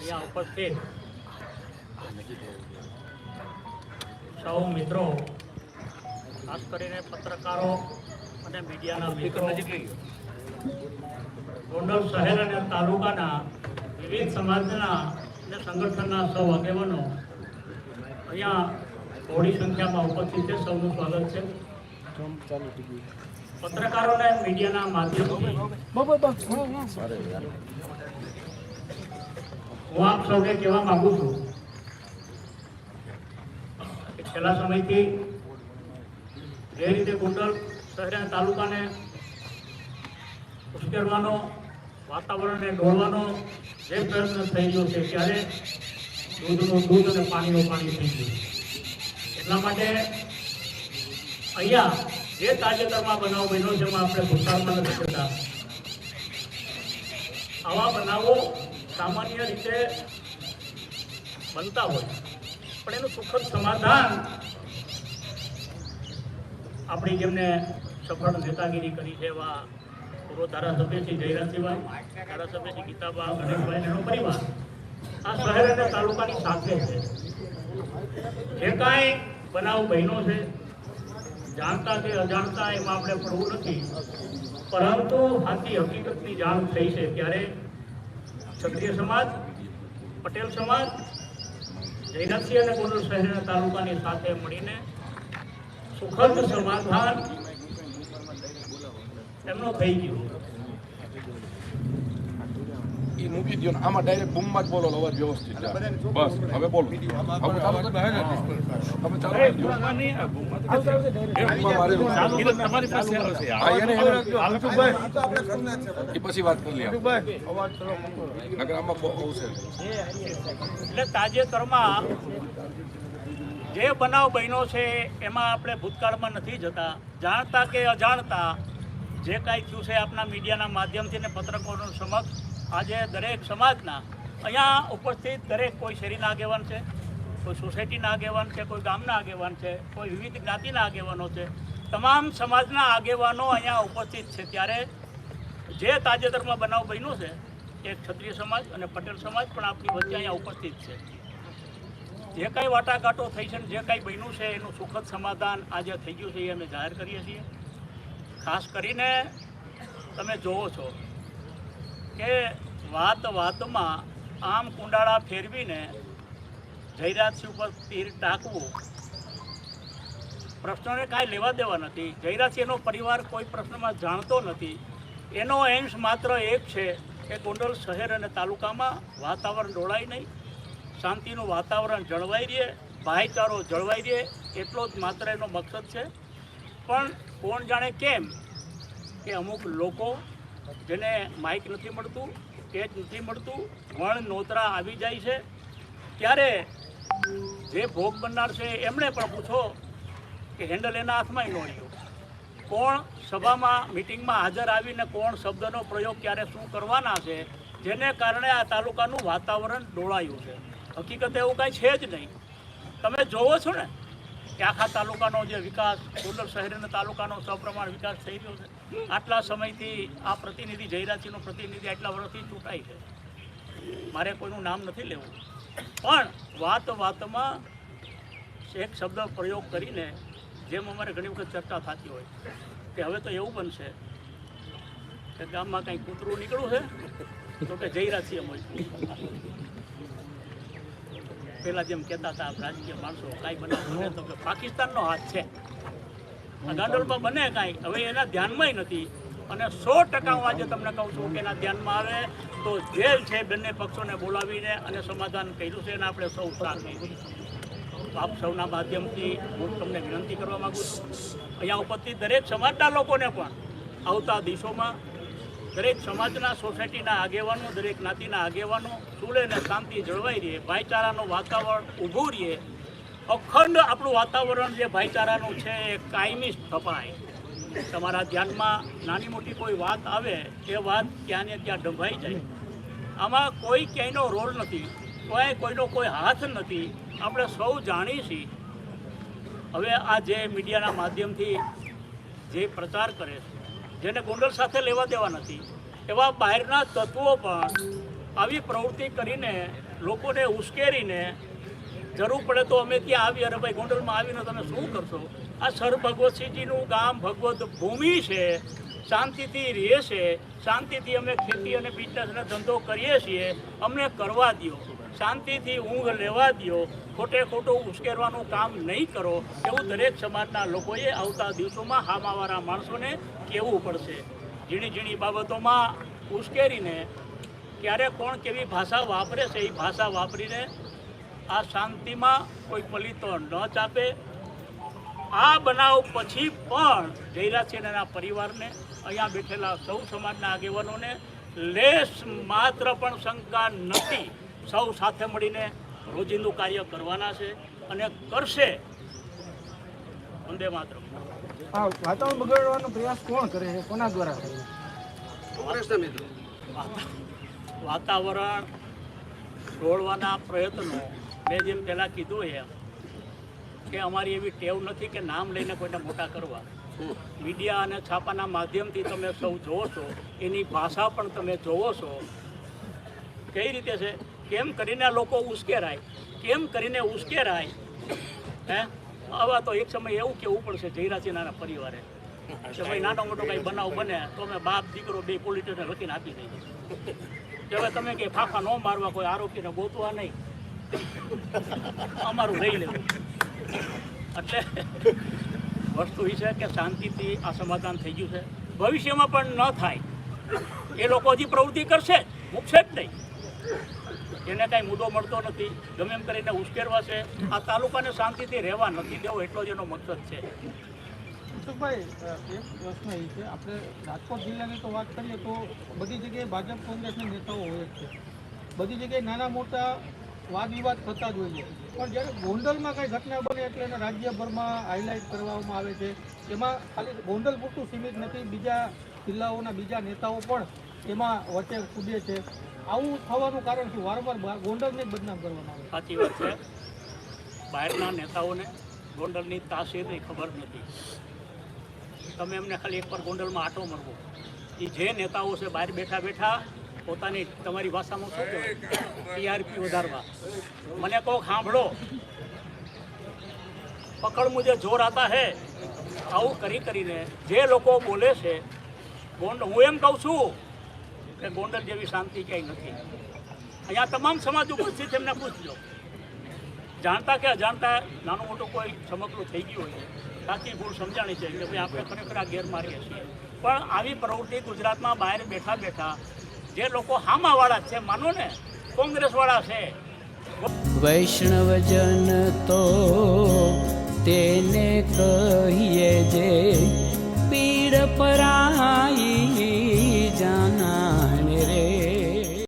અહીંયા ઉપસ્થિત સૌ મિત્રો ખાસ કરીને પત્રકારો અને મીડિયાના મિત્રો ગોંડલ શહેર અને તાલુકાના વિવિધ સમાજના અને સંગઠનના સૌ આગેવાનો અહીંયા થોડી સંખ્યામાં ઉપસ્થિત છે. સૌનું સ્વાગત છે. પત્રકારો અને મીડિયાના માધ્યમથી હું આપ સૌને કહેવા માંગુ છું છેલ્લા સમયથી જે રીતે ગોંડલ શહેર તાલુકાને ઉશ્કેરવાનો, વાતાવરણને ઢોળવાનો જે પ્રયત્ન થઈ ગયો છે, ત્યારે દૂધનું દૂધ અને પાણીનું પાણી થઈ ગયું. એટલા માટે અહીંયા જે તાજેતરમાં બનાવ બન્યો છે એમાં આપણે ભૂતકાળમાં નથી કરતા આવા બનાવો સામાન્ય રીતે બનતા હોય. પણ એનું સુખદ સમાધાન આપણી જેમને સફળ નેતાગીરી કરી છે એવા પૂર્વ ધારાસભ્ય શ્રી જયરાજસિંહભાઈ, ધારાસભ્ય શ્રી ગીતાબા, ગણેશભાઈ એનો પરિવાર આ શહેર અને તાલુકાની સાથે છે. જે કાંઈ બનાવ બન્યો છે, જાણતા કે અજાણતા એમાં આપણે પડવું નથી. પરંતુ આખી હકીકતની જાણ થઈ છે. ત્યારે ક્ષત્રિય સમાજ, પટેલ સમાજ, જયનાથસિંહ અને કોડલ શહેરના તાલુકાની સાથે મળીને સુખદ સમાધાન એમનો થઈ ગયો. ઈ મૂકી દો આમાં ડાયરેક્ટ બૂમમાં જ બોલો અવાજ વ્યવસ્થિત બસ હવે બોલો. હવે ચાલો. તમે ચાલો એ એ પછી વાત કરી લઈએ નગર આમાં બહુ આવશે એટલે તાજેતરમાં જે બનાવ બન્યો છે એમાં આપણે ભૂતકાળમાં નથી જતા. જાણતા કે અજાણતા જે કાંઈ થયું છે આપના મીડિયાના માધ્યમથી ને પત્રકારો સમક્ષ આજે દરેક સમાજના અહીંયા ઉપસ્થિત દરેક કોઈ શેરીના આગેવાન છે, કોઈ સોસાયટીના આગેવાન છે, કોઈ ગામના આગેવાન છે, કોઈ વિવિધ જ્ઞાતિના આગેવાનો છે, તમામ સમાજના આગેવાનો અહીંયા ઉપસ્થિત છે. ત્યારે જે તાજેતરમાં બનાવ બન્યો છે, એ ક્ષત્રિય સમાજ અને પટેલ સમાજ પણ આપણી વચ્ચે અહીંયા ઉપસ્થિત છે. જે કાંઈ વાટાઘાટો થઈ છે ને જે કાંઈ બન્યું છે, એનું સુખદ સમાધાન આજે થઈ ગયું છે, એ અમે જાહેર કરીએ છીએ. ખાસ કરીને તમે જોવો છો કે વાત વાતમાં આમ કુંડાળા ફેરવીને જયરાજસિંહ ઉપર તીર ટાંકવું. પ્રશ્નોને કાંઈ લેવા દેવા નથી. જયરાજસિંહનો પરિવાર કોઈ પ્રશ્નમાં જાણતો નથી. એનો એમ્સ માત્ર એક છે કે ગોંડલ શહેર અને તાલુકામાં વાતાવરણ ડોળાય નહીં. શાંતિનું વાતાવરણ જળવાઈ રહે, ભાઈચારો જળવાઈ રહે, એટલો જ માત્ર એનો મકસદ છે. પણ કોણ જાણે કેમ કે અમુક લોકો જેને માઇક નથી મળતું સ્ટેજ નથી મળતું, વણ નોતરા આવી જાય છે. ત્યારે જે ભોગ બનનાર છે, એમણે પણ પૂછો કે હેન્ડલ એના હાથમાં ન કોણ સભામાં મિટિંગમાં હાજર આવીને કોણ શબ્દનો પ્રયોગ ક્યારે શું કરવાના છે, જેને કારણે આ તાલુકાનું વાતાવરણ ડોળાયું છે. હકીકત એવું કાંઈ છે જ નહીં. તમે જોવો છો ને કે આખા તાલુકાનો જે વિકાસ ગોંડલ શહેર તાલુકાનો સપ્રમાણ વિકાસ થઈ રહ્યો છે. આટલા સમયથી આ પ્રતિનિધિ જયરાજીનો પ્રતિનિધિ આટલા વર્ષથી ચૂંટાય છે. મારે કોઈનું નામ નથી લેવું. પણ વાત વાતમાં એક શબ્દ પ્રયોગ કરીને, જેમ અમારે ઘણી વખત ચર્ચા થતી હોય, કે હવે તો એવું બનશે કે ગામમાં કંઈ કૂતરું નીકળ્યું છે, તો કે જયરાજી મળ્યું. પેલા જેમ કહેતા હતા રાજકીય માણસો કાંઈ બનાવ બને. તો કે, પાકિસ્તાનનો હાથ છે. આ ગાંડોળમાં બને કાંઈ? હવે એના ધ્યાનમાંય નથી. અને સો ટકા હું આજે તમને કહું છું કે એના ધ્યાનમાં આવે તો જેલ છે બંને પક્ષોને બોલાવીને અને સમાધાન કર્યું છે એને આપણે સૌ સાથે. આપ સૌના માધ્યમથી હું તમને વિનંતી કરવા માગું છું. અહીંયા ઉપસ્થિત દરેક સમાજના લોકોને પણ આવતા દિવસોમાં દરેક સમાજના, સોસાયટીના આગેવાનો, દરેક જ્ઞાતિના આગેવાનો સુલે અને શાંતિ જળવાઈ રહે, ભાઈચારાનું વાતાવરણ ઊભું રહે. અખંડ આપણું વાતાવરણ જે ભાઈચારાનું છે એ કાયમી સ્થપાય. તમારા ધ્યાનમાં નાની મોટી કોઈ વાત આવે, એ વાત ત્યાં ને ત્યાં ડંભાઈ જાય. આમાં કોઈ ક્યાંયનો રોલ નથી કોઈ કોઈનો કોઈ હાથ નથી, આપણે સૌ જાણીએ છીએ. હવે આ જે મીડિયાના માધ્યમથી જે પ્રચાર કરે છે જેને ગોંડલ સાથે લેવા દેવા નથી. એવા બહારના તત્વો પણ આવી પ્રવૃત્તિ કરીને લોકોને ઉશ્કેરીને જરૂર પડે તો અમે ત્યાં આવીએ. અરે ભાઈ, ગોંડલમાં આવીને તમે શું કરશો? આ સર ભગવતસિંહજીનું ગામ ભગવત ભૂમિ છે, શાંતિથી રહે છે, શાંતિથી અમે ખેતી અને બિઝનેસનો ધંધો કરીએ છીએ. અમને કરવા દ્યો. શાંતિથી ઊંઘ લેવા દ્યો, ખોટે ખોટું ઉશ્કેરવાનું કામ નહીં કરો, એવું દરેક સમાજના લોકોએ આવતા દિવસોમાં હામાવાળા માણસોને કહેવું પડશે. ઝીણી ઝીણી બાબતોમાં ઉશ્કેરીને ક્યારે કોણ કેવી ભાષા વાપરે છે, એ ભાષા વાપરીને આ શાંતિમાં કોઈ પલિતો ન ચાપે. આ બનાવ પછી પણ જયરાજસિંહના પરિવારને, અહીંયા બેઠેલા સૌ સમાજના આગેવાનોને લેશ માત્ર પણ શંકા નથી. સૌ સાથે મળીને રોજિંદુ કાર્ય કરવાના છે અને કરશે. વંદે માત્ર વાતાવરણ બગાડવાનો પ્રયાસ કોણ કરે છે? કોના દ્વારા કરે છે? વાતાવરણ ડોળવાના પ્રયત્નો મેં જેમ પહેલાં કીધું એમ કે અમારી એવી ટેવ નથી કે નામ લઈને કોઈને મોટા કરવા. મીડિયા અને છાપાના માધ્યમથી તમે સૌ જોવો છો એની ભાષા પણ તમે જોવો છો. કઈ રીતે છે? કેમ કરીને લોકો ઉશ્કેરાય? કેમ કરીને ઉશ્કેરાય? હે? આવા તો એક સમય એવું કેવું પડશે જયરાસિંહના પરિવારે. કે ભાઈ નાનો મોટો કંઈ બનાવ બને, તો અમે બાપ, દીકરો બે પોલીસ સ્ટેશન લખીને આપી દઈએ. કે હવે તમે કઈ ફાફા ન મારવા કોઈ આરોપીને ગોતવા નહીં. અમારું લઈ લેવું. એટલે વસ્તુ એ છે કે શાંતિથી આ સમાધાન થઈ ગયું છે. ભવિષ્યમાં પણ ન થાય. એ લોકો હજી પ્રવૃત્તિ કરશે મૂકશે જ નહીં. એને કાંઈ મુદ્દો મળતો નથી. ગમે એમ કરીને ઉશ્કેરવા છે. આ તાલુકાને શાંતિથી રહેવા નથી દેવો એટલો જ એનો મકસદ છે. અશોકભાઈ એક પ્રશ્ન એ છે. આપણે રાજકોટ જિલ્લાની તો વાત કરીએ તો બધી જગ્યાએ ભાજપ કોંગ્રેસના નેતાઓ હોય જ છે. બધી જગ્યાએ નાના મોટા વાદ વિવાદ થતા જ હોય છે. પણ જ્યારે ગોંડલમાં કઈ ઘટના બને એટલે એને રાજ્યભરમાં હાઇલાઇટ કરવામાં આવે છે. એમાં ખાલી ગોંડલ પૂરતું સીમિત નથી. બીજા જિલ્લાઓના બીજા નેતાઓ પણ એમાં વચ્ચે કૂદે છે. આવું થવાનું કારણ શું વારંવાર ગોંડલને જ બદનામ કરવામાં આવે સાચી વાત છે. બહારના નેતાઓને ગોંડલની તાસીરની ખબર નથી. તમે એમને ખાલી એકવાર ગોંડલમાં આટો મરવો. એ જે નેતાઓ છે બહાર બેઠા બેઠા પોતાની તમારી ભાષામાં શું કહેવાય? ટીઆરપી વધારવા. મને કહો, સાંભળો. પકડ મુજે જોર આતા હે. આવું કરી કરીને જે લોકો બોલે છે, ગોંડ હું એમ કહું છું કે ગોંડલ જેવી શાંતિ ક્યાંય નથી. અહીંયા તમામ સમાજ ઉપસ્થિત એમને પૂછજો. જાણતા કે અજાણતા, નાનું મોટું કોઈ સમગ્ર થઈ ગયું હોય સાચી ભૂલ સમજાણી છે કે ભાઈ આપણે ખરેખર આ ગેરમાર્ગે છીએ. પણ આવી પ્રવૃત્તિ ગુજરાતમાં બહાર બેઠા બેઠા જે લોકો હામાવાળા છે, માનો ને, કોંગ્રેસવાળા છે. વૈષ્ણવજન તો તેને કહીએ જે, પીડ પરા